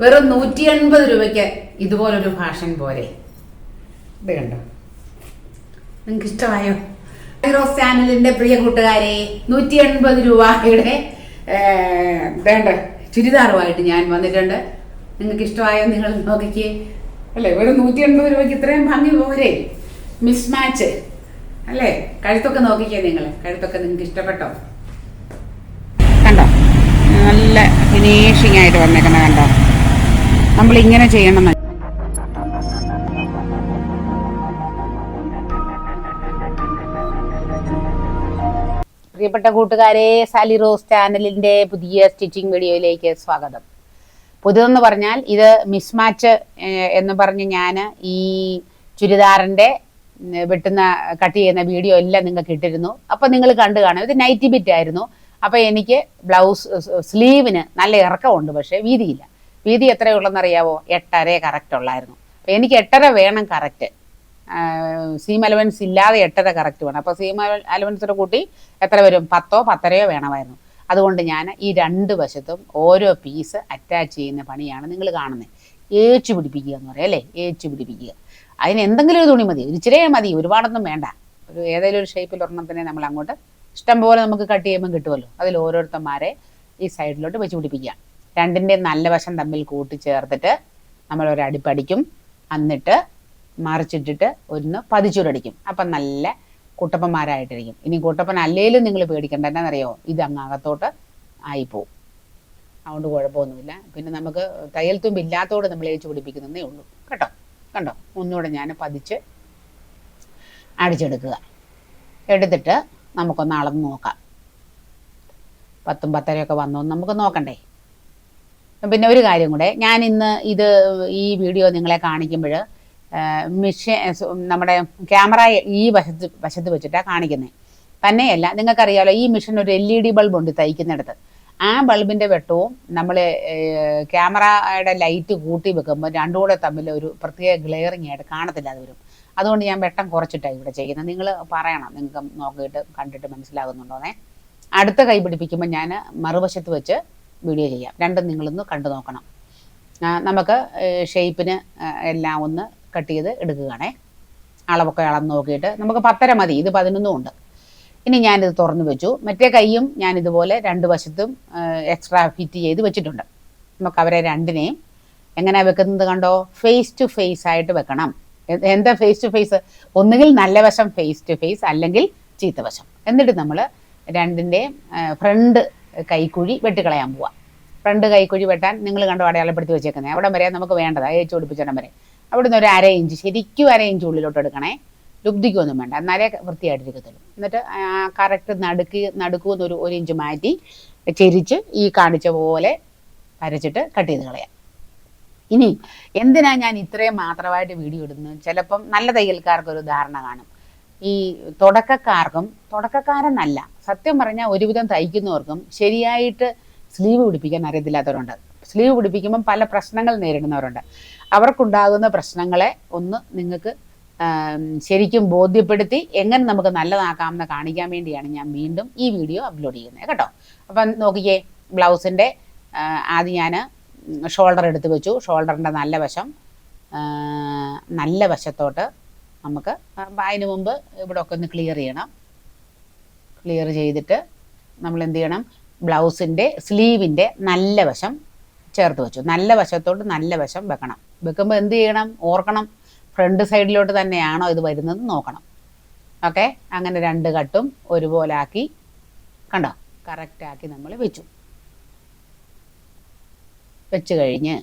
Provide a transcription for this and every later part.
വെറും നൂറ്റി എൺപത് രൂപയ്ക്ക് ഇതുപോലൊരു ഫാഷൻ പോരെ? ഇത് കണ്ടോ? നിങ്ങൾക്ക് ഇഷ്ടമായോ ഹൈറോസ് ചാനലിന്റെ പ്രിയ കൂട്ടുകാരെ നൂറ്റി എൺപത് രൂപയുടെ വേണ്ട ചുരിദാറുമായിട്ട് ഞാൻ വന്നിട്ടുണ്ട്. നിങ്ങൾക്ക് ഇഷ്ടമായോ നിങ്ങൾ നോക്കിക്ക്. അല്ലേ? വെറും നൂറ്റി എൺപത് രൂപയ്ക്ക് ഇത്രയും ഭംഗി പോരെ? മിസ് മാച്ച് അല്ലേ? കഴുത്തൊക്കെ നോക്കിക്കേ നിങ്ങൾ കഴുത്തൊക്കെ നിങ്ങൾക്ക് ഇഷ്ടപ്പെട്ടോ കണ്ടോ? നല്ല ഫിനിഷിംഗ് ആയിട്ട് വന്നേക്കണ കണ്ടോ? നമ്മൾ ഇങ്ങനെ ചെയ്യണം പ്രിയപ്പെട്ട കൂട്ടുകാരെ സാലി റോസ് ചാനലിന്റെ പുതിയ സ്റ്റിച്ചിങ് വീഡിയോയിലേക്ക് സ്വാഗതം. പുതിയതെന്ന് പറഞ്ഞാൽ ഇത് മിസ്മാച്ച് എന്ന് പറഞ്ഞ് ഞാൻ ഈ ചുരിദാറിന്റെ വെട്ടുന്ന കട്ട് ചെയ്യുന്ന വീഡിയോ എല്ലാം നിങ്ങൾക്ക് ഇട്ടിരുന്നു. അപ്പോൾ നിങ്ങൾ കണ്ടു കാണും. ഇത് നൈറ്റി ബിറ്റ് ആയിരുന്നു അപ്പോൾ എനിക്ക് ബ്ലൗസ് സ്ലീവിന് നല്ല ഇറക്കമുണ്ട് പക്ഷേ വീതിയില്ല. വീതി എത്രയുള്ളതെന്ന് അറിയാവോ എട്ടര കറക്റ്റ് ഉള്ളായിരുന്നു. അപ്പം എനിക്ക് എട്ടര വേണം കറക്റ്റ് സീം അലവൻസ് ഇല്ലാതെ എട്ടര കറക്റ്റ് വേണം. അപ്പോൾ സീം അലവൻസിനെ കൂട്ടി എത്ര വരും? പത്തോ പത്തരയോ വേണമായിരുന്നു. അതുകൊണ്ട് ഞാൻ ഈ രണ്ട് വശത്തും ഓരോ പീസ് അറ്റാച്ച് ചെയ്യുന്ന പണിയാണ് നിങ്ങൾ കാണുന്നത് ഏച്ചു പിടിപ്പിക്കുക എന്ന് പറയാം അല്ലേ? ഏച്ചു പിടിപ്പിക്കുക. അതിന് എന്തെങ്കിലും ഒരു തുണി മതി. ഇച്ചിരി മതി. ഒരുപാടൊന്നും വേണ്ട. ഒരു ഏതെങ്കിലും ഒരു ഷേപ്പിൽ ഒരെണ്ണത്തിനെ നമ്മൾ അങ്ങോട്ട് ഇഷ്ടം പോലെ നമുക്ക് കട്ട് ചെയ്യുമ്പോൾ കിട്ടുമല്ലോ അതിൽ ഓരോരുത്തന്മാരെ ഈ സൈഡിലോട്ട് വെച്ച് പിടിപ്പിക്കുക. രണ്ടിന്റെ നല്ല വശം തമ്മിൽ കൂട്ടിച്ചേർത്തിട്ട് നമ്മൾ ഒരു അടിപ്പടിക്കും എന്നിട്ട് മറിച്ചിട്ടിട്ട് ഒന്ന് പതിച്ചൂരടിക്കും. അപ്പം നല്ല കുട്ടപ്പന്മാരായിട്ടിരിക്കും. ഇനി കുട്ടപ്പൻ അല്ലേലും നിങ്ങൾ പേടിക്കണ്ട. എന്നാണെന്നറിയോ ഇത് അങ്ങ് അകത്തോട്ട് ആയിപ്പോവും. അതുകൊണ്ട് കുഴപ്പമൊന്നുമില്ല. പിന്നെ നമുക്ക് തയ്യൽ തുമ്പ് ഇല്ലാത്തതോട് നമ്മൾ ഏച്ചു പിടിപ്പിക്കുന്നതേ ഉള്ളൂ. കേട്ടോ? കണ്ടോ? ഒന്നുകൂടെ ഞാൻ പതിച്ച് അടിച്ചെടുക്കുക. എടുത്തിട്ട് നമുക്കൊന്ന് അളന്ന് നോക്കാം. പത്തും പത്തരയൊക്കെ വന്നോ. നമുക്ക് നോക്കണ്ടേ? പിന്നെ ഒരു കാര്യം കൂടെ. ഞാൻ ഇന്ന് ഇത് ഈ വീഡിയോ നിങ്ങളെ കാണിക്കുമ്പോൾ മിഷൻ നമ്മുടെ ക്യാമറ ഈ വശത്ത് വശത്ത് വെച്ചിട്ടാണ് കാണിക്കുന്നത് തന്നെയല്ല നിങ്ങൾക്കറിയാലോ ഈ മിഷൻ ഒരു എൽ ഇ ഡി ബൾബ് ഉണ്ട് തയ്ക്കുന്നിടത്ത്. ആ ബൾബിന്റെ വെട്ടവും നമ്മൾ ക്യാമറയുടെ ലൈറ്റ് കൂട്ടി വെക്കുമ്പോൾ രണ്ടും കൂടെ തമ്മിൽ ഒരു പ്രത്യേക ഗ്ലെയറിങ് ആയിട്ട് കാണത്തില്ല അത് വരും. അതുകൊണ്ട് ഞാൻ വെട്ടം കുറച്ചിട്ടാണ് ഇവിടെ ചെയ്യുന്നത്. നിങ്ങൾ പറയണം നിങ്ങൾക്ക് നോക്കിയിട്ട് കണ്ടിട്ട് മനസ്സിലാകുന്നുണ്ടോന്നേ. അടുത്ത കൈ പിടിപ്പിക്കുമ്പോൾ ഞാൻ മറുവശത്ത് വെച്ച് വീഡിയോ ചെയ്യാം. രണ്ടും നിങ്ങളൊന്ന് കണ്ടു നോക്കണം. നമുക്ക് ഷേപ്പിന് എല്ലാം ഒന്ന് കട്ട് ചെയ്ത് എടുക്കുകയാണേ. അളവൊക്കെ അളന്ന് നോക്കിയിട്ട് നമുക്ക് പത്തര മതി. ഇത് പതിനൊന്നും ഉണ്ട്. ഇനി ഞാനിത് തുറന്നു വെച്ചു. മറ്റേ കൈയും ഞാൻ ഇതുപോലെ രണ്ട് വശത്തും എക്സ്ട്രാ ഫിറ്റ് ചെയ്ത് വെച്ചിട്ടുണ്ട്. നമുക്ക് അവരെ രണ്ടിനെയും എങ്ങനെ വെക്കുന്നത് കണ്ടോ? ഫേസ് ടു ഫേസ് ആയിട്ട് വെക്കണം. എന്താ ഫേസ് ടു ഫേസ് ഒന്നുകിൽ നല്ല വശം ഫേസ് ടു ഫേസ് അല്ലെങ്കിൽ ചീത്ത വശം. എന്നിട്ട് നമ്മൾ രണ്ടിന്റെയും ഫ്രണ്ട് കൈക്കുഴി വെട്ടിക്കളയാൻ പോവാം. ഫ്രണ്ട് കൈക്കുഴി വെട്ടാൻ നിങ്ങൾ കണ്ടു അടയാളപ്പെടുത്തി വെച്ചേക്കുന്നത് അവിടെ വരെ നമുക്ക് വേണ്ടത്. അയച്ചു ഒടിപ്പിച്ചിടം വരെ. അവിടുന്ന് ഒരു അര ഇഞ്ച് ശരിക്കും അര ഇഞ്ച് ഉള്ളിലോട്ട് എടുക്കണേ. ലുബ്ധിക്കൊന്നും വേണ്ട. എന്നാലേ വൃത്തിയായിട്ടിരിക്കത്തുള്ളൂ. എന്നിട്ട് കറക്റ്റ് നടുക്ക് നടുക്കുമെന്ന് ഒരു ഒരു ഇഞ്ച് മാറ്റി ചെരിച്ച് ഈ കാണിച്ച പോലെ വരച്ചിട്ട് കട്ട് ചെയ്ത് കളയാം. ഇനി എന്തിനാ ഞാൻ ഇത്രയും മാത്രമായിട്ട് വീഡിയോ ഇടുന്നത്? ചിലപ്പം നല്ല തയ്യൽക്കാർക്ക് ഒരു ധാരണ കാണും. ഈ തുടക്കക്കാർക്കും തുടക്കക്കാരെന്നല്ല സത്യം പറഞ്ഞാൽ ഒരുവിധം തയ്ക്കുന്നവർക്കും ശരിയായിട്ട് സ്ലീവ് പിടിപ്പിക്കാൻ അറിയത്തില്ലാത്തവരുണ്ട്. സ്ലീവ് പിടിപ്പിക്കുമ്പം പല പ്രശ്നങ്ങൾ നേരിടുന്നവരുണ്ട്. അവർക്കുണ്ടാകുന്ന പ്രശ്നങ്ങളെ ഒന്ന് നിങ്ങൾക്ക് ശരിക്കും ബോധ്യപ്പെടുത്തി എങ്ങനെ നമുക്ക് നല്ലതാക്കാമെന്ന് കാണിക്കാൻ വേണ്ടിയാണ് ഞാൻ വീണ്ടും ഈ വീഡിയോ അപ്ലോഡ് ചെയ്യുന്നത് കേട്ടോ. അപ്പം നോക്കിക്കേ ബ്ലൗസിന്റെ ആദ്യം ഞാൻ ഷോൾഡർ എടുത്ത് വെച്ചു. ഷോൾഡറിന്റെ നല്ല വശം നല്ല വശത്തോട്ട് നമുക്ക് അതിന് മുമ്പ് ഇവിടെ ഒക്കെ ഒന്ന് ക്ലിയർ ചെയ്യണം. ക്ലിയർ ചെയ്തിട്ട് നമ്മൾ എന്ത് ചെയ്യണം? ബ്ലൗസിന്റെ സ്ലീവിന്റെ നല്ല വശം ചേർത്ത് വെച്ചു. നല്ല വശത്തോട്ട് നല്ല വശം വെക്കണം. വെക്കുമ്പോൾ എന്ത് ചെയ്യണം? ഓർക്കണം. ഫ്രണ്ട് സൈഡിലോട്ട് തന്നെയാണോ ഇത് വരുന്നത് നോക്കണം. ഓക്കെ? അങ്ങനെ രണ്ട് കട്ടും ഒരുപോലെ ആക്കി കണ്ടോ? കറക്റ്റ് ആക്കി നമ്മൾ വെച്ചു. വെച്ച് കഴിഞ്ഞ്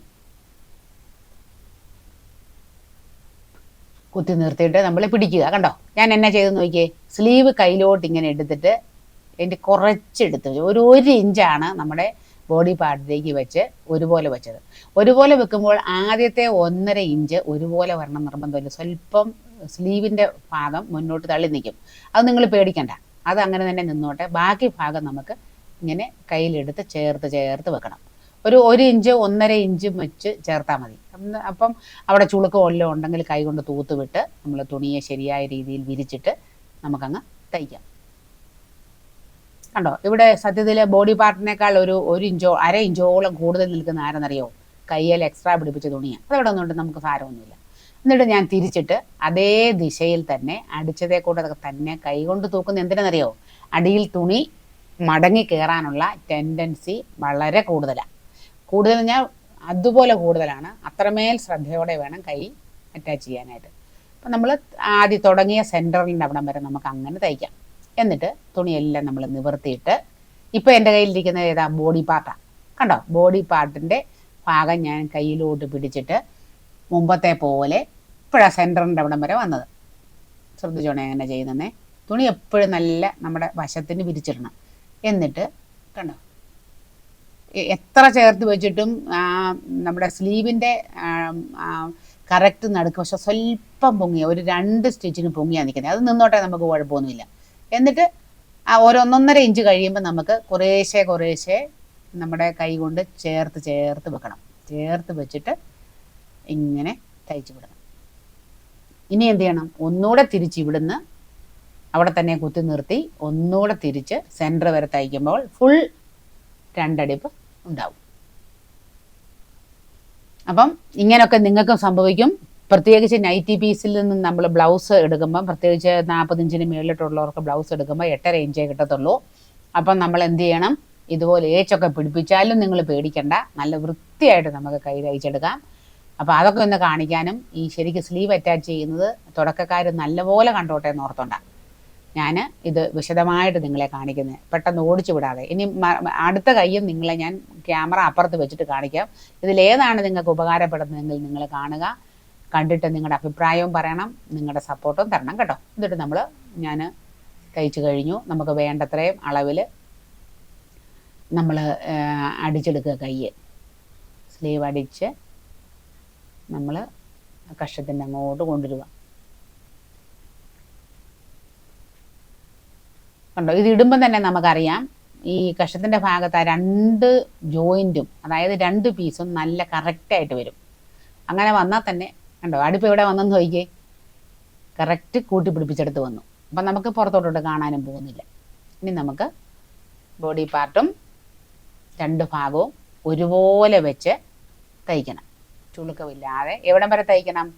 കുത്തി നിർത്തിയിട്ട് നമ്മൾ പിടിക്കുക. കണ്ടോ? ഞാൻ എന്നാ ചെയ്ത് നോക്കിയേ? സ്ലീവ് കയ്യിലോട്ട് ഇങ്ങനെ എടുത്തിട്ട് എന്റെ കുറച്ചെടുത്ത്. ഒരു ഒരു ഇഞ്ചാണ് നമ്മുടെ ബോഡി പാർട്ടിലേക്ക് വെച്ച് ഒരുപോലെ വെച്ചത്. ഒരുപോലെ വെക്കുമ്പോൾ ആദ്യത്തെ ഒന്നര ഇഞ്ച് ഒരുപോലെ വരണം നിർബന്ധമില്ല. സ്വല്പം സ്ലീവിന്റെ ഭാഗം മുന്നോട്ട് തള്ളി നിൽക്കും. അത് നിങ്ങൾ പേടിക്കണ്ട. അത് അങ്ങനെ തന്നെ നിന്നോട്ടെ. ബാക്കി ഭാഗം നമുക്ക് ഇങ്ങനെ കയ്യിലെടുത്ത് ചേർത്ത് ചേർത്ത് വെക്കണം. ഒരു ഒരു ഇഞ്ച് ഒന്നര ഇഞ്ച് വെച്ച് ചേർത്താൽ മതി. അപ്പം അവിടെ ചുളുക്ക് വല്ലതും ഉണ്ടെങ്കിൽ കൈ കൊണ്ട് തൂത്ത് വിട്ട് നമ്മൾ തുണിയെ ശരിയായ രീതിയിൽ വിരിച്ചിട്ട് നമുക്കങ്ങ് തയ്ക്കാം. കണ്ടോ? ഇവിടെ സത്യത്തിൽ ബോഡി പാർട്ടിനേക്കാൾ ഒരു ഒരു ഇഞ്ചോ അര ഇഞ്ചോളം കൂടുതൽ നിൽക്കുന്ന ആരെന്നറിയോ? കയ്യിൽ എക്സ്ട്രാ പിടിപ്പിച്ച തുണിയാണ് അതവിടെ ഒന്നുകൊണ്ട് നമുക്ക് സാരമൊന്നുമില്ല എന്നിട്ട് ഞാൻ തിരിച്ചിട്ട് അതേ ദിശയിൽ തന്നെ അടിച്ചതേ കൂടെ തന്നെ കൈ കൊണ്ട് തൂക്കുന്ന എന്തിനാണെന്നറിയോ? അടിയിൽ തുണി മടങ്ങി കയറാനുള്ള ടെൻഡൻസി വളരെ കൂടുതലാണ് കൂടുതൽ ഞാൻ അതുപോലെ കൂടുതലാണ്. അത്രമേൽ ശ്രദ്ധയോടെ വേണം കൈ അറ്റാച്ച് ചെയ്യാനായിട്ട്. അപ്പം നമ്മൾ ആദ്യം തുടങ്ങിയ സെന്ററിന്റെ അവിടം വരെ നമുക്ക് അങ്ങനെ തയ്ക്കാം. എന്നിട്ട് തുണിയെല്ലാം നമ്മൾ നിവർത്തിയിട്ട് ഇപ്പോൾ എന്റെ കയ്യിലിരിക്കുന്ന ഏതാ? ബോഡി പാർട്ടാണ് കണ്ടോ? ബോഡി പാർട്ടിന്റെ ഭാഗം ഞാൻ കയ്യിലോട്ട് പിടിച്ചിട്ട് മുമ്പത്തെ പോലെ ഇപ്പോഴാണ് സെന്ററിന്റെ അവിടം വരെ വന്നത്. ശ്രദ്ധിച്ചോണേ അങ്ങനെ ചെയ്യുന്നതെന്നേ തുണി എപ്പോഴും നല്ല നമ്മുടെ വശത്തിന് വിരിച്ചിടണം. എന്നിട്ട് കണ്ടോ? എത്ര ചേർത്ത് വെച്ചിട്ടും നമ്മുടെ സ്ലീവിന്റെ കറക്റ്റ് നടുക്ക് പക്ഷെ സ്വല്പം പൊങ്ങിയ ഒരു രണ്ട് സ്റ്റിച്ചിന് പൊങ്ങിയാണ് നിൽക്കുന്നത് അത് നിന്നോട്ടെ നമുക്ക് കുഴപ്പമൊന്നുമില്ല. എന്നിട്ട് ആ ഓരോന്നൊന്നര ഇഞ്ച് കഴിയുമ്പോൾ നമുക്ക് കുറേശ്ശെ കുറേശ്ശെ നമ്മുടെ കൈ കൊണ്ട് ചേർത്ത് ചേർത്ത് വെക്കണം. ചേർത്ത് വെച്ചിട്ട് ഇങ്ങനെ തയ്ച്ച് വിടണം. ഇനി എന്ത് ചെയ്യണം? ഒന്നുകൂടെ തിരിച്ച് ഇവിടുന്ന് അവിടെ തന്നെ കുത്തി നിർത്തി ഒന്നുകൂടെ തിരിച്ച് സെന്റർ വരെ തയ്ക്കുമ്പോൾ ഫുൾ രണ്ടടിപ്പ് ഉണ്ടാവും. അപ്പം ഇങ്ങനെയൊക്കെ നിങ്ങൾക്കും സംഭവിക്കും. പ്രത്യേകിച്ച് നൈറ്റി പീസിൽ നിന്ന് നമ്മൾ ബ്ലൗസ് എടുക്കുമ്പോൾ പ്രത്യേകിച്ച് നാൽപ്പത്തഞ്ചിന് മേളിലിട്ടുള്ളവർക്ക് ബ്ലൗസ് എടുക്കുമ്പോൾ എട്ടര ഇഞ്ചേ കിട്ടത്തുള്ളൂ. അപ്പം നമ്മൾ എന്ത് ചെയ്യണം? ഇതുപോലെ ഏച്ചൊക്കെ പിടിപ്പിച്ചാലും നിങ്ങൾ പേടിക്കണ്ട. നല്ല വൃത്തിയായിട്ട് നമുക്ക് കൈ തയ്ച്ചെടുക്കാം. അപ്പോൾ അതൊക്കെ ഒന്ന് കാണിക്കാനും ഈ ശരിക്ക് സ്ലീവ് അറ്റാച്ച് ചെയ്യുന്നത് തുടക്കക്കാർ നല്ലപോലെ കണ്ടോട്ടെ എന്ന് ഓർത്തോണ്ടാണ് ഞാൻ ഇത് വിശദമായിട്ട് നിങ്ങളെ കാണിക്കുന്നത് പെട്ടെന്ന് ഓടിച്ചു വിടാതെ. ഇനി അടുത്ത കയ്യും നിങ്ങളെ ഞാൻ ക്യാമറ അപ്പുറത്ത് വെച്ചിട്ട് കാണിക്കാം. ഇതിലേതാണ് നിങ്ങൾക്ക് ഉപകാരപ്പെടുന്നതെങ്കിൽ നിങ്ങൾ കാണുക. കണ്ടിട്ട് നിങ്ങളുടെ അഭിപ്രായവും പറയണം. നിങ്ങളുടെ സപ്പോർട്ടും തരണം കേട്ടോ. എന്നിട്ട് നമ്മൾ ഞാൻ തയ്ച്ചു കഴിഞ്ഞു. നമുക്ക് വേണ്ടത്രയും അളവിൽ നമ്മൾ അടിച്ചെടുക്കുക കയ്യ്. സ്ലീവ് അടിച്ച് നമ്മൾ കഷ്ടത്തിന്റെ അങ്ങോട്ട് കൊണ്ടുവരിക. കണ്ടോ? ഇത് ഇടുമ്പോൾ തന്നെ നമുക്കറിയാം. ഈ കഷത്തിന്റെ ഭാഗത്ത് ആ രണ്ട് ജോയിന്റും അതായത് രണ്ട് പീസും നല്ല കറക്റ്റായിട്ട് വരും. അങ്ങനെ വന്നാൽ തന്നെ കണ്ടോ? അടുപ്പ് എവിടെ വന്നെന്ന് ചോദിക്കേ? കറക്റ്റ് കൂട്ടി പിടിപ്പിച്ചെടുത്ത് വന്നു. അപ്പം നമുക്ക് പുറത്തോട്ടോട്ട് കാണാനും പോകുന്നില്ല. ഇനി നമുക്ക് ബോഡി പാർട്ടും രണ്ട് ഭാഗവും ഒരുപോലെ വെച്ച് തയ്ക്കണം. ചുളുക്കമില്ലാതെ എവിടം വരെ തയ്ക്കണം?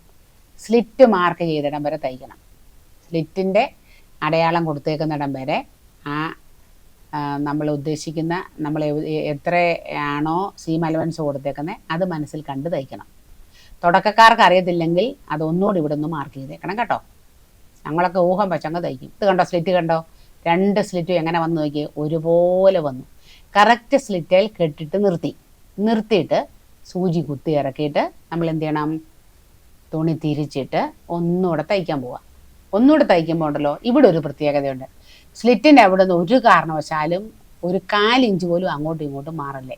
സ്ലിറ്റ് മാർക്ക് ചെയ്തിടം വരെ തയ്ക്കണം. സ്ലിറ്റിന്റെ അടയാളം കൊടുത്തേക്കുന്നിടം വരെ ആ നമ്മൾ ഉദ്ദേശിക്കുന്ന നമ്മൾ എത്രയാണോ സീം അലവൻസ് കൊടുത്തേക്കുന്നത് അത് മനസ്സിൽ കണ്ട് തയ്ക്കണം. തുടക്കക്കാർക്ക് അറിയത്തില്ലെങ്കിൽ അതൊന്നുകൂടി ഇവിടെ നിന്ന് മാർക്ക് ചെയ്തേക്കണം കേട്ടോ. ഞങ്ങളൊക്കെ ഊഹം വെച്ചങ്ങ് തയ്ക്കും. ഇത് കണ്ടോ സ്ലിറ്റ് കണ്ടോ? രണ്ട് സ്ലിറ്റും എങ്ങനെ വന്നു നോക്കി ഒരുപോലെ വന്നു. കറക്റ്റ് സ്ലിറ്റിൽ കെട്ടിട്ട് നിർത്തി. നിർത്തിയിട്ട് സൂചി കുത്തി ഇറക്കിയിട്ട് നമ്മൾ എന്ത് ചെയ്യണം? തുണി തിരിച്ചിട്ട് ഒന്നുകൂടെ തയ്ക്കാൻ പോവാം. ഒന്നുകൂടെ തയ്ക്കുമ്പോൾ ഉണ്ടല്ലോ ഇവിടെ ഒരു പ്രത്യേകതയുണ്ട്. സ്ലിറ്റിന്റെ അവിടെ നിന്ന് ഒരു കാരണവശാലും ഒരു കാലിഞ്ച് പോലും അങ്ങോട്ടും ഇങ്ങോട്ടും മാറല്ലേ.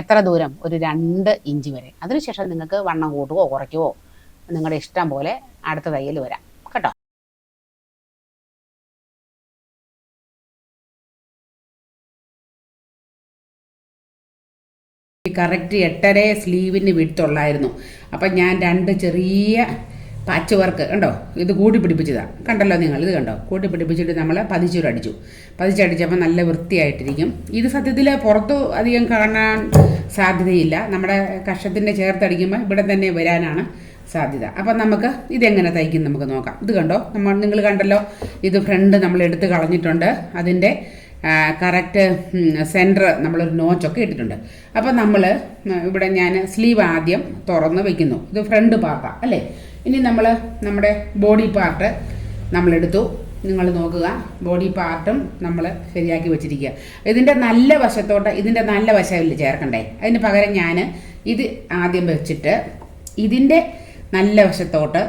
എത്ര ദൂരം? ഒരു രണ്ട് ഇഞ്ച് വരെ. അതിനുശേഷം നിങ്ങൾക്ക് വണ്ണം കൂട്ടുകയോ കുറയ്ക്കുവോ? നിങ്ങളുടെ ഇഷ്ടം പോലെ അടുത്ത തയ്യൽ വരാം. കേട്ടോ? കറക്റ്റ് എട്ടര സ്ലീവിന് വിടുത്തുള്ളായിരുന്നു അപ്പം ഞാൻ രണ്ട് ചെറിയ പാച്ച് വർക്ക് കണ്ടോ? ഇത് കൂട്ടി പിടിപ്പിച്ചതാണ് കണ്ടല്ലോ നിങ്ങൾ ഇത് കണ്ടോ? കൂട്ടി പിടിപ്പിച്ചിട്ട് നമ്മൾ പതിച്ചൂരടിച്ചു. പതിച്ചടിച്ചപ്പോൾ നല്ല വൃത്തിയായിട്ടിരിക്കും. ഇത് സത്യത്തിൽ പുറത്ത് അധികം കാണാൻ സാധ്യതയില്ല. നമ്മുടെ കഷത്തിന്റെ ചേർത്തടിക്കുമ്പോൾ ഇവിടെ തന്നെ വരാനാണ് സാധ്യത. അപ്പം നമുക്ക് ഇതെങ്ങനെ തയ്ക്കും നമുക്ക് നോക്കാം. ഇത് കണ്ടോ? നമ്മൾ നിങ്ങൾ കണ്ടല്ലോ ഇത് ഫ്രണ്ട് നമ്മൾ എടുത്ത് കളഞ്ഞിട്ടുണ്ട്. അതിന്റെ കറക്റ്റ് സെന്റർ നമ്മളൊരു നോച്ചൊക്കെ ഇട്ടിട്ടുണ്ട്. അപ്പം നമ്മൾ ഇവിടെ ഞാൻ സ്ലീവ് ആദ്യം തുറന്ന് വെക്കുന്നു. ഇത് ഫ്രണ്ട് പാർട്ടാണ് അല്ലേ? ഇനി നമ്മൾ നമ്മുടെ ബോഡി പാർട്ട് നമ്മളെടുത്തു. നിങ്ങൾ നോക്കുക ബോഡി പാർട്ടും നമ്മൾ ശരിയാക്കി വെച്ചിരിക്കുക. ഇതിന്റെ നല്ല വശത്തോട്ട് ഇതിന്റെ നല്ല വശമില്ല ചേർക്കണ്ടേ? അതിന് പകരം ഞാൻ ഇത് ആദ്യം വെച്ചിട്ട് ഇതിന്റെ നല്ല വശത്തോട്ട്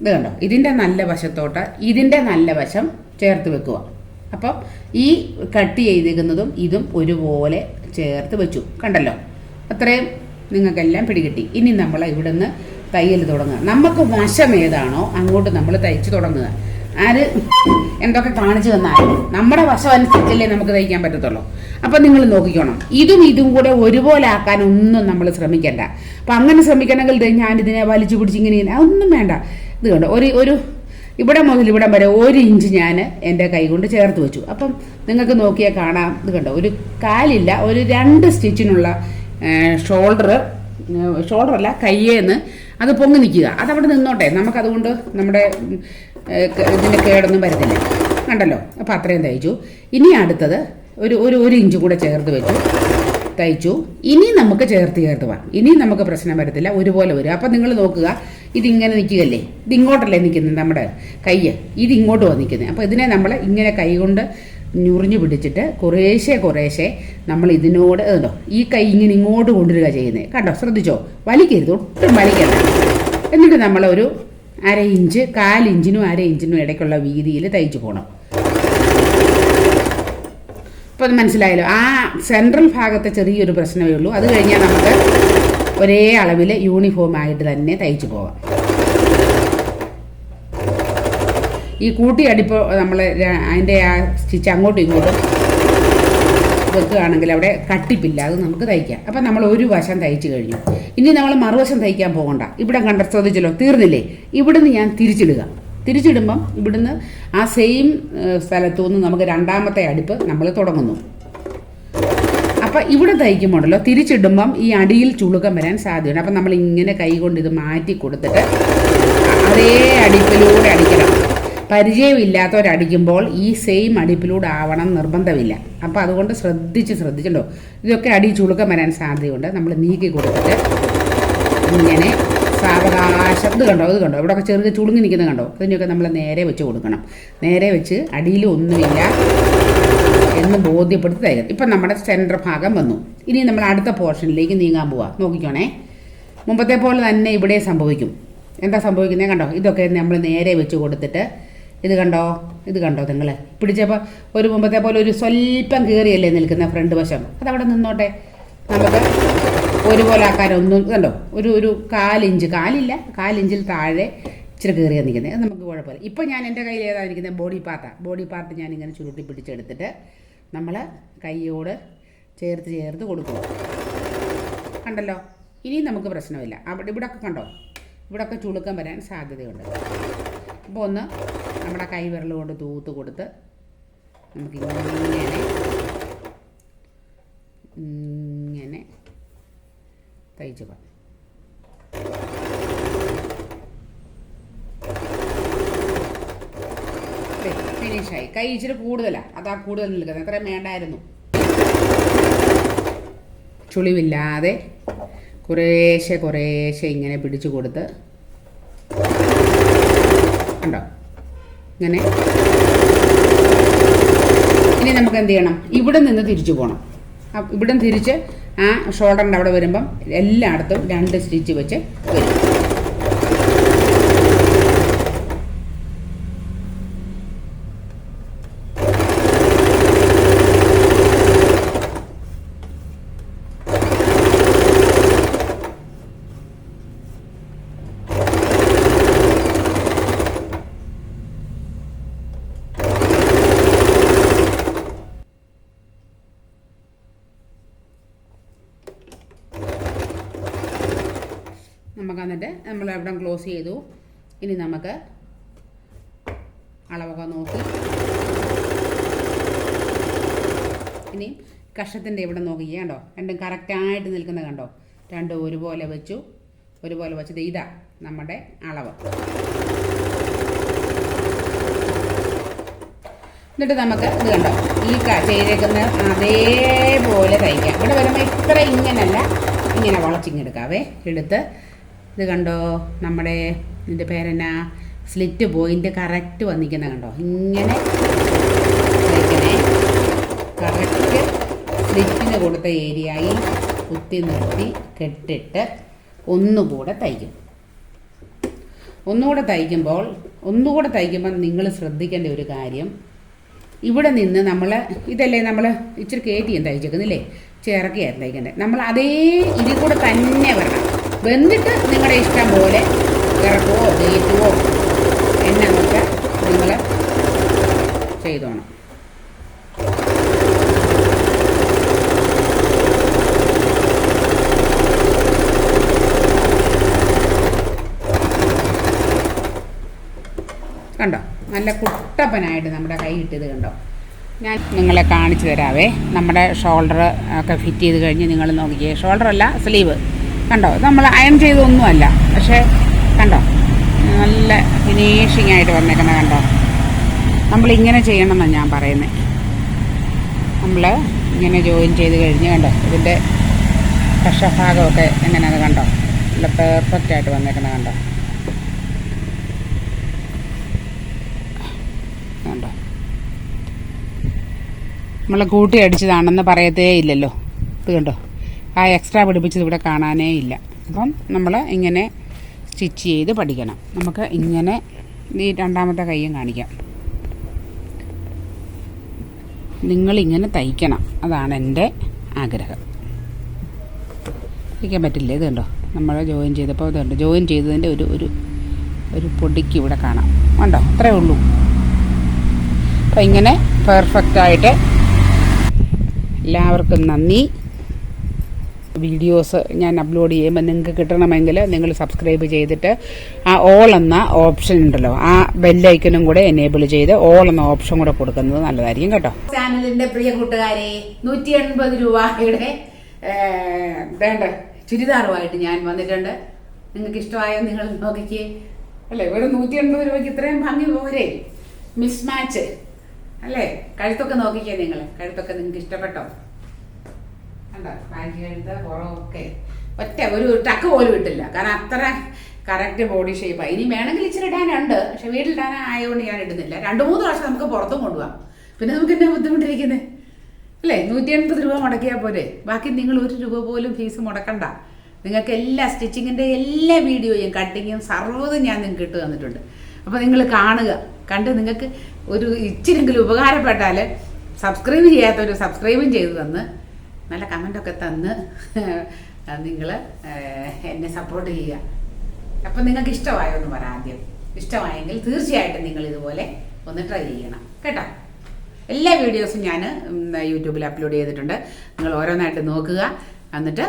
ഇത് കണ്ടോ? ഇതിന്റെ നല്ല വശത്തോട്ട് ഇതിന്റെ നല്ല വശം ചേർത്ത് വെക്കുക. അപ്പം ഈ കട്ട് ചെയ്തിരിക്കുന്നതും ഇതും ഒരുപോലെ ചേർത്ത് വെച്ചു. കണ്ടല്ലോ? അത്രയും നിങ്ങൾക്കെല്ലാം പിടികിട്ടി. ഇനി നമ്മൾ ഇവിടുന്ന് തയ്യൽ തുടങ്ങുക. നമുക്ക് വശം ഏതാണോ അങ്ങോട്ട് നമ്മൾ തയ്ച്ച് തുടങ്ങുക. ആര്? എന്തൊക്കെ കാണിച്ചു തന്നാലും നമ്മുടെ വശം അനുസരിച്ചല്ലേ നമുക്ക് തയ്ക്കാൻ പറ്റത്തുള്ളൂ. അപ്പം നിങ്ങൾ നോക്കിക്കോണം. ഇതും ഇതും കൂടെ ഒരുപോലെ ആക്കാൻ ഒന്നും നമ്മൾ ശ്രമിക്കണ്ട. അപ്പം അങ്ങനെ ശ്രമിക്കണമെങ്കിൽ ഇതിനെ വലിച്ചു പിടിച്ച് ഇങ്ങനെ ഒന്നും വേണ്ട. ഇത് കണ്ടോ? ഒരു ഒരു ഇവിടെ മുതൽ ഇവിടെ വരെ ഒരു ഇഞ്ച് ഞാൻ എന്റെ കൈ കൊണ്ട് ചേർത്ത് വെച്ചു. അപ്പം നിങ്ങൾക്ക് നോക്കിയാൽ കാണാം. ഇത് കണ്ടോ? ഒരു കാലില്ല ഒരു രണ്ട് സ്റ്റിച്ചിനുള്ള ഷോൾഡർ ഷോൾഡർ അല്ല കയ്യേന്ന് അത് പൊങ്ങി നിൽക്കുക. അതവിടെ നിന്നോട്ടെ. നമുക്കതുകൊണ്ട് നമ്മുടെ ക- ഇതിന്റെ കേടൊന്നും വരത്തില്ല. കണ്ടല്ലോ? അപ്പോൾ അത്രയും തയ്ച്ചു. ഇനി അടുത്തത് ഒരു ഒരു ഒരു ഇഞ്ച് കൂടെ ചേർത്ത് വെച്ചു. തയ്ച്ചു. ഇനി നമുക്ക് ചേർത്ത് ചേർത്ത് വാ ഇനി നമുക്ക് പ്രശ്നം വരത്തില്ല. ഒരുപോലെ വരും. അപ്പം നിങ്ങൾ നോക്കുക. ഇതിങ്ങനെ നിൽക്കുകയല്ലേ? ഇതിങ്ങോട്ടല്ലേ നിൽക്കുന്നത് നമ്മുടെ കയ്യ്. ഇതിങ്ങോട്ട് വന്നിരിക്കുന്നത്. അപ്പോൾ ഇതിനെ നമ്മൾ ഇങ്ങനെ കൈ കൊണ്ട് ഞുറിഞ്ഞു പിടിച്ചിട്ട് കുറേശ്ശെ കുറേശ്ശെ നമ്മൾ ഇതിനോട് ഏതോ ഈ കൈ ഇങ്ങനെ ഇങ്ങോട്ട് കൊണ്ടുവരിക ചെയ്യുന്നത് കണ്ടോ? ശ്രദ്ധിച്ചോ? വലിക്കരുത് ഒട്ടും വലിക്കരുത് എന്നിട്ട് നമ്മളൊരു അര ഇഞ്ച് കാലിഞ്ചിനും അര ഇഞ്ചിനും ഇടയ്ക്കുള്ള വീതിയിൽ തയ്ച്ചു പോകണം അപ്പോൾ അത് മനസ്സിലായല്ലോ? ആ സെൻട്രൽ ഭാഗത്തെ ചെറിയൊരു പ്രശ്നമേ ഉള്ളൂ. അത് കഴിഞ്ഞാൽ നമുക്ക് ഒരേ അളവിൽ യൂണിഫോം ആയിട്ട് തന്നെ തയ്ച്ചു പോവാം. ഈ കൂട്ടി അടിപ്പോൾ നമ്മൾ അതിന്റെ ആ സ്റ്റിച്ച് അങ്ങോട്ടും ഇങ്ങോട്ടും വെക്കുകയാണെങ്കിൽ അവിടെ കട്ടിപ്പില്ല. അത് നമുക്ക് തയ്ക്കാം. അപ്പം നമ്മൾ ഒരു വശം തയ്ച്ചു കഴിഞ്ഞു. ഇനി നമ്മൾ മറുവശം തയ്ക്കാൻ പോകണ്ട. ഇവിടെ കണ്ട ശ്രദ്ധിച്ചല്ലോ തീർന്നില്ലേ? ഇവിടുന്ന് ഞാൻ തിരിച്ചിടുക. തിരിച്ചിടുമ്പം ഇവിടുന്ന് ആ സെയിം സ്ഥലത്തു നിന്ന് നമുക്ക് രണ്ടാമത്തെ അടുപ്പ് നമ്മൾ തുടങ്ങുന്നു. അപ്പം ഇവിടെ തയ്ക്കുമ്പോണ്ടല്ലോ തിരിച്ചിടുമ്പം ഈ അടിയിൽ ചുളുക്കം വരാൻ സാധ്യതയുണ്ട്. അപ്പം നമ്മൾ ഇങ്ങനെ കൈ കൊണ്ട് ഇത് മാറ്റി കൊടുത്തിട്ട് അതേ അടിപ്പിലൂടെ അടിക്കണം. പരിചയമില്ലാത്തവരടിക്കുമ്പോൾ ഈ സെയിം അടിപ്പിലൂടെ ആവണം നിർബന്ധമില്ല. അപ്പോൾ അതുകൊണ്ട് ശ്രദ്ധിച്ച് ശ്രദ്ധിച്ചിട്ടുണ്ടോ? ഇതൊക്കെ അടി ചുളുക്കം വരാൻ സാധ്യതയുണ്ട്. നമ്മൾ നീക്കി കൊടുത്തിട്ട് ഇങ്ങനെ സാവകാശം ഇത് കണ്ടോ? ഇത് കണ്ടോ? ഇവിടെയൊക്കെ ചെറുത് ചുളുങ്ങി നിൽക്കുന്നത് കണ്ടോ? ഇതിനൊക്കെ നമ്മൾ നേരെ വെച്ച് കൊടുക്കണം. നേരെ വെച്ച് അടിയിൽ ഒന്നുമില്ല എന്ന് ബോധ്യപ്പെടുത്തി തരും. ഇപ്പം നമ്മുടെ സെന്റർ ഭാഗം വന്നു. ഇനി നമ്മൾ അടുത്ത പോർഷനിലേക്ക് നീങ്ങാൻ പോവാം. നോക്കിക്കോണേ. മുമ്പത്തെ പോലെ തന്നെ ഇവിടെ സംഭവിക്കും. എന്താ സംഭവിക്കുന്നത് കണ്ടോ? ഇതൊക്കെ നമ്മൾ നേരെ വെച്ച് കൊടുത്തിട്ട് ഇത് കണ്ടോ? ഇത് കണ്ടോ നിങ്ങൾ പിടിച്ചപ്പോൾ ഒരു മുമ്പത്തെ പോലെ ഒരു സ്വല്പം കയറിയല്ലേ നിൽക്കുന്ന ഫ്രണ്ട് വശം? അതവിടെ നിന്നോട്ടെ. നമുക്ക് ഒരുപോലെ ആക്കാനൊന്നും കണ്ടോ? ഒരു ഒരു കാലിഞ്ച് കാലില്ല കാലിഞ്ചിൽ താഴെ ഇച്ചിരി കയറി നിൽക്കുന്നത് അത് നമുക്ക് കുഴപ്പമില്ല. ഇപ്പോൾ ഞാൻ എന്റെ കയ്യിൽ ഏതാണ് ഇരിക്കുന്നത്? ബോഡി പാർട്ടാണ് ബോഡി പാർട്ട് ഞാൻ ഇങ്ങനെ ചുരുട്ടി പിടിച്ചെടുത്തിട്ട് നമ്മൾ കൈയോട് ചേർത്ത് ചേർത്ത് കൊടുക്കും. കണ്ടല്ലോ? ഇനിയും നമുക്ക് പ്രശ്നമില്ല. അവിടെ ഇവിടെയൊക്കെ കണ്ടോ? ഇവിടെയൊക്കെ ചുളുക്കം വരാൻ സാധ്യതയുണ്ട്. അപ്പോൾ ഒന്ന് നമ്മുടെ കൈവിരൽ കൊണ്ട് തൂത്ത് കൊടുത്ത് നമുക്ക് ഇങ്ങനെ ഇങ്ങനെ തയ്ച്ചു പറഞ്ഞു ഫിനിഷായി കൈ ഇച്ചിരി കൂടുതലാണ് അതാ കൂടുതൽ നിൽക്കുന്നത്. അത്രയും വേണ്ടായിരുന്നു. ചുളിവില്ലാതെ കുറേശ്ശെ കുറേശ്ശെ ഇങ്ങനെ പിടിച്ചു കൊടുത്ത് കണ്ടോ? ഇങ്ങനെ. ഇനി നമുക്ക് എന്ത് ചെയ്യണം? ഇവിടെ നിന്ന് തിരിച്ചു പോകണം ഇവിടെ തിരിച്ച് ആ ഷോൾഡറിന്റെ അവിടെ വരുമ്പം എല്ലായിടത്തും രണ്ട് സ്റ്റിച്ച് വെച്ച് വരും നമുക്ക് എന്നിട്ട് നമ്മൾ എവിടെ ക്ലോസ് ചെയ്തു. ഇനി നമുക്ക് അളവൊക്കെ നോക്കി. ഇനി കഷത്തിന്റെ ഇവിടെ നോക്കി കണ്ടോ? രണ്ടും കറക്റ്റായിട്ട് നിൽക്കുന്നത് കണ്ടോ? രണ്ടും ഒരുപോലെ വെച്ചു. ഒരുപോലെ വെച്ചത് ഇതാ നമ്മുടെ അളവ്. എന്നിട്ട് നമുക്ക് ഇത് കണ്ടോ? ഈ ചെയ്തേക്കുന്ന അതേപോലെ തയ്ക്കാം. ഇവിടെ വരുമ്പോൾ ഇത്ര ഇങ്ങനല്ല. ഇങ്ങനെ വളച്ചിങ്ങെടുക്കാവേ എടുത്ത് ഇത് കണ്ടോ? നമ്മുടെ ഇതിന്റെ പേരെന്നാ? സ്ലിറ്റ് പോയിന്റ് കറക്റ്റ് വന്നിരിക്കുന്ന കണ്ടോ? ഇങ്ങനെ കറക്റ്റ് സ്ലിറ്റിന് കൊടുത്ത ഏരിയയിൽ കുത്തി നിർത്തി കെട്ടിട്ട് ഒന്നുകൂടെ തയ്ക്കും. ഒന്നുകൂടെ തയ്ക്കുമ്പോൾ ഒന്നുകൂടെ തയ്ക്കുമ്പോൾ നിങ്ങൾ ശ്രദ്ധിക്കേണ്ട ഒരു കാര്യം ഇവിടെ നിന്ന് നമ്മൾ ഇതല്ലേ നമ്മൾ ഇച്ചിരി കയറ്റിയും തയ്ച്ചേക്കുന്നില്ലേ? ചിറക്കിയാണ് തയ്ക്കേണ്ടത്. നമ്മൾ അതേ ഇതിൽ കൂടെ തന്നെ വരണം. വന്നിട്ട് നിങ്ങളുടെ ഇഷ്ടം പോലെ ഇറക്കുവോ കയറ്റുവോ എന്നൊക്കെ നിങ്ങൾ ചെയ്തോണം. കണ്ടോ? നല്ല കുട്ടപ്പനായിട്ട് നമ്മുടെ കൈ കിട്ടിയത് കണ്ടോ? ഞാൻ നിങ്ങളെ കാണിച്ചു തരാവേ. നമ്മുടെ ഷോൾഡർ ഒക്കെ ഫിറ്റ് ചെയ്ത് കഴിഞ്ഞ് നിങ്ങൾ നോക്കിയേ ഷോൾഡർ അല്ല സ്ലീവ്. കണ്ടോ? നമ്മൾ അയൺ ചെയ്തൊന്നുമല്ല. പക്ഷേ കണ്ടോ? നല്ല ഫിനിഷിംഗ് ആയിട്ട് വന്നേക്കുന്നത് കണ്ടോ? നമ്മളിങ്ങനെ ചെയ്യണമെന്നാണ് ഞാൻ പറയുന്നത് നമ്മൾ ഇങ്ങനെ ജോയിൻ ചെയ്ത് കഴിഞ്ഞ് കണ്ടോ? ഇതിന്റെ കഷഭാഗമൊക്കെ എങ്ങനെയാണ് കണ്ടോ? നല്ല പെർഫെക്റ്റ് ആയിട്ട് വന്നേക്കുന്നത് കണ്ടോ? കണ്ടോ? നമ്മൾ കൂട്ടി അടിച്ചതാണെന്ന് പറയത്തേ ഇല്ലല്ലോ. ഇത് കണ്ടോ? ആ എക്സ്ട്രാ പിടിപ്പിച്ചത് ഇവിടെ കാണാനേ ഇല്ല. അപ്പം നമ്മൾ ഇങ്ങനെ സ്റ്റിച്ച് ചെയ്ത് പഠിക്കണം. നമുക്ക് ഇങ്ങനെ ഈ രണ്ടാമത്തെ കൈയും കാണിക്കാം. നിങ്ങളിങ്ങനെ തയ്ക്കണം. അതാണ് എന്റെ ആഗ്രഹം. തയ്ക്കാൻ പറ്റില്ല? ഇത് കണ്ടോ? നമ്മൾ ജോയിൻ ചെയ്തപ്പോൾ ഇത് കണ്ടോ? ജോയിൻ ചെയ്തതിന്റെ ഒരു ഒരു ഒരു പൊടിക്ക് ഇവിടെ കാണാം. വേണ്ടോ അത്രേ ഉള്ളൂ. അപ്പം ഇങ്ങനെ പെർഫെക്റ്റായിട്ട് എല്ലാവർക്കും നന്ദി. വീഡിയോസ് ഞാൻ അപ്ലോഡ് ചെയ്യുമ്പോൾ നിങ്ങൾക്ക് കിട്ടണമെങ്കിൽ നിങ്ങൾ സബ്സ്ക്രൈബ് ചെയ്തിട്ട് ആ ഓൾ എന്ന ഓപ്ഷൻ ഉണ്ടല്ലോ ആ ബെല്ലൈക്കനും കൂടെ എനേബിൾ ചെയ്ത് ഓൾ എന്ന ഓപ്ഷൻ കൂടെ കൊടുക്കുന്നത് നല്ലതായിരിക്കും കേട്ടോ. ചാനലിന്റെ പ്രിയ കൂട്ടുകാരെ നൂറ്റി എൺപത് രൂപയുടെ വേണ്ട ചുരിദാറുമായിട്ട് ഞാൻ വന്നിട്ടുണ്ട്. നിങ്ങൾക്ക് ഇഷ്ടമായോ നിങ്ങൾ നോക്കിക്കേ. അല്ലേ ഒരു നൂറ്റി എൺപത് രൂപയ്ക്ക് ഇത്രയും ഭംഗി പോരെ? മിസ്മാച്ച് അല്ലേ കഴുത്തൊക്കെ നോക്കിക്കേ നിങ്ങൾ കഴുത്തൊക്കെ നിങ്ങൾക്ക് ഇഷ്ടപ്പെട്ടോ? കണ്ടോ ഒറ്റ ഒരു ടക്ക് പോലും ഇട്ടില്ല. കാരണം അത്ര കറക്റ്റ് ബോഡി ഷേപ്പാണ് ഇനി വേണമെങ്കിൽ ഇച്ചിരി ഇടാനുണ്ട് പക്ഷെ വീട്ടിലിടാൻ ആയതുകൊണ്ട് ഞാൻ ഇടുന്നില്ല. രണ്ട് മൂന്ന് വർഷം നമുക്ക് പുറത്തും കൊണ്ടുപോകാം. പിന്നെ നമുക്ക് എന്നാ ബുദ്ധിമുട്ടിരിക്കുന്നത് അല്ലേ? നൂറ്റി എൺപത് രൂപ മുടക്കിയാൽ പോരെ. ബാക്കി നിങ്ങൾ ഒരു രൂപ പോലും ഫീസ് മുടക്കണ്ട. നിങ്ങൾക്ക് എല്ലാ സ്റ്റിച്ചിങ്ങിന്റെ എല്ലാ വീഡിയോയും കട്ടിങ്ങും സർവതും ഞാൻ നിങ്ങൾക്ക് ഇട്ട് തന്നിട്ടുണ്ട്. അപ്പോൾ നിങ്ങൾ കാണുക. കണ്ട് നിങ്ങൾക്ക് ഒരു ഇച്ചിരെങ്കിലും ഉപകാരപ്പെട്ടാൽ സബ്സ്ക്രൈബ് ചെയ്യാത്തവർ സബ്സ്ക്രൈബും ചെയ്തു തന്ന്. നല്ല കമന്റൊക്കെ തന്ന് നിങ്ങൾ എന്നെ സപ്പോർട്ട് ചെയ്യുക. അപ്പം നിങ്ങൾക്ക് ഇഷ്ടമായോ എന്ന് പറ ആദ്യം. ഇഷ്ടമായെങ്കിൽ തീർച്ചയായിട്ടും നിങ്ങൾ ഇതുപോലെ ഒന്ന് ട്രൈ ചെയ്യണം. കേട്ടോ? എല്ലാ വീഡിയോസും ഞാൻ യൂട്യൂബിൽ അപ്ലോഡ് ചെയ്തിട്ടുണ്ട്. നിങ്ങൾ ഓരോന്നായിട്ട് നോക്കുക എന്നിട്ട്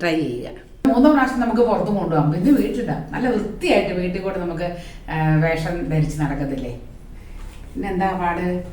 ട്രൈ ചെയ്യുക. മൂന്നോ പ്രാവശ്യം നമുക്ക് പുറത്തും കൊണ്ടുപോകാം. പിന്നെ വീട്ടിലിടാം നല്ല വൃത്തിയായിട്ട് വീട്ടിൽ കൂടെ നമുക്ക് വേഷം ധരിച്ച് നടക്കത്തില്ലേ? പിന്നെന്താ പാട്?